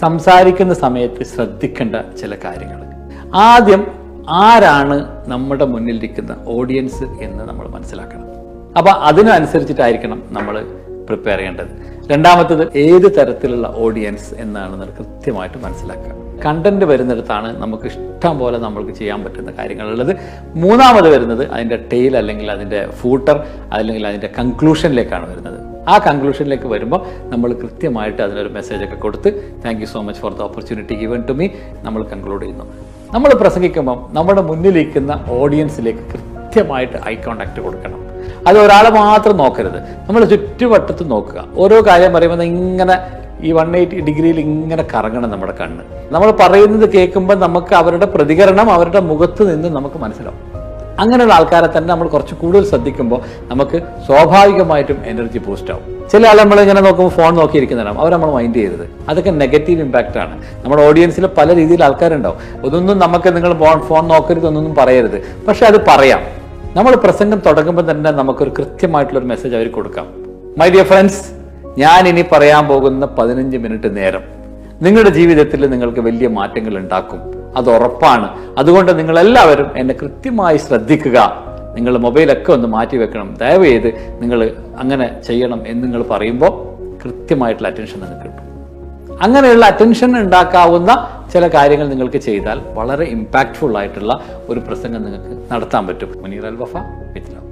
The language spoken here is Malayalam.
സംസാരിക്കുന്ന സമയത്ത് ശ്രദ്ധിക്കേണ്ട ചില കാര്യങ്ങൾ. ആദ്യം ആരാണ് നമ്മുടെ മുന്നിലിരിക്കുന്ന ഓഡിയൻസ് എന്ന് നമ്മൾ മനസ്സിലാക്കണം. അപ്പൊ അതിനനുസരിച്ചിട്ടായിരിക്കണം നമ്മൾ പ്രിപ്പയർ ചെയ്യേണ്ടത്. രണ്ടാമത്തത് ഏത് തരത്തിലുള്ള ഓഡിയൻസ് എന്നാണ് നമ്മൾ കൃത്യമായിട്ട് മനസ്സിലാക്കുക. കണ്ടന്റ് വരുന്നിടത്താണ് നമുക്ക് ഇഷ്ടം പോലെ നമ്മൾക്ക് ചെയ്യാൻ പറ്റുന്ന കാര്യങ്ങളുള്ളത്. മൂന്നാമത് വരുന്നത് അതിന്റെ ടെയിൽ അല്ലെങ്കിൽ അതിന്റെ ഫൂട്ടർ അല്ലെങ്കിൽ അതിന്റെ കൺക്ലൂഷനിലേക്കാണ് വരുന്നത്. ആ കൺക്ലൂഷനിലേക്ക് വരുമ്പോൾ നമ്മൾ കൃത്യമായിട്ട് അതിനൊരു മെസ്സേജ് ഒക്കെ കൊടുത്ത് thank so much for the opportunity given to me നമ്മൾ കൺക്ലൂഡ് ചെയ്യുന്നു. നമ്മൾ പ്രസംഗിക്കുമ്പം നമ്മുടെ മുന്നിലിരിക്കുന്ന ഓഡിയൻസിലേക്ക് കൃത്യമായിട്ട് ഐ കോണ്ടാക്ട് കൊടുക്കണം. അത് ഒരാളെ മാത്രം നോക്കരുത്. നമ്മൾ ചുറ്റുവട്ടത്ത് നോക്കുക. ഓരോ കാര്യം പറയുമ്പോൾ ഇങ്ങനെ ഈ വൺ എയ്റ്റി ഡിഗ്രിയിൽ ഇങ്ങനെ കറങ്ങണം നമ്മുടെ കണ്ണ്. നമ്മൾ പറയുന്നത് കേൾക്കുമ്പോൾ നമുക്ക് അവരുടെ പ്രതികരണം അവരുടെ മുഖത്ത് നിന്ന് നമുക്ക് മനസ്സിലാവും. അങ്ങനെയുള്ള ആൾക്കാരെ തന്നെ നമ്മൾ കുറച്ച് കൂടുതൽ ശ്രദ്ധിക്കുമ്പോൾ നമുക്ക് സ്വാഭാവികമായിട്ടും എനർജി ബൂസ്റ്റ് ആവും. ചില ആൾ നമ്മൾ ഇങ്ങനെ നോക്കുമ്പോൾ ഫോൺ നോക്കിയിരിക്കുന്നതാണ്. അവർ നമ്മൾ മൈൻഡ് ചെയ്യരുത്. അതൊക്കെ നെഗറ്റീവ് ഇമ്പാക്റ്റ് ആണ്. നമ്മുടെ ഓഡിയൻസിൽ പല രീതിയിൽ ആൾക്കാരുണ്ടാവും. അതൊന്നും നമുക്ക് നിങ്ങൾ ഫോൺ നോക്കരുത് എന്നൊന്നും പറയരുത്. പക്ഷെ അത് പറയാം. നമ്മൾ പ്രസംഗം തുടങ്ങുമ്പോൾ തന്നെ നമുക്കൊരു കൃത്യമായിട്ടുള്ള ഒരു മെസ്സേജ് അവർ കൊടുക്കാം. മൈ ഡിയർ ഫ്രണ്ട്സ് ഞാൻ ഇനി പറയാൻ പോകുന്ന പതിനഞ്ച് മിനിറ്റ് നേരം നിങ്ങളുടെ ജീവിതത്തിൽ നിങ്ങൾക്ക് വലിയ മാറ്റങ്ങൾ ഉണ്ടാക്കും. അത് ഉറപ്പാണ്. അതുകൊണ്ട് നിങ്ങളെല്ലാവരും എന്നെ കൃത്യമായി ശ്രദ്ധിക്കുക. നിങ്ങൾ മൊബൈലൊക്കെ ഒന്ന് മാറ്റി വെക്കണം. ദയവ് ചെയ്ത് നിങ്ങൾ അങ്ങനെ ചെയ്യണം എന്ന് നിങ്ങൾ പറയുമ്പോൾ കൃത്യമായിട്ടുള്ള അറ്റൻഷൻ നിങ്ങൾക്ക് കിട്ടും. അങ്ങനെയുള്ള അറ്റൻഷൻ ഉണ്ടാക്കാവുന്ന ചില കാര്യങ്ങൾ നിങ്ങൾക്ക് ചെയ്താൽ വളരെ ഇമ്പാക്റ്റ്ഫുൾ ആയിട്ടുള്ള ഒരു പ്രസംഗം നിങ്ങൾക്ക് നടത്താൻ പറ്റും. മുനീർ അൽ വഫ വിത്ത്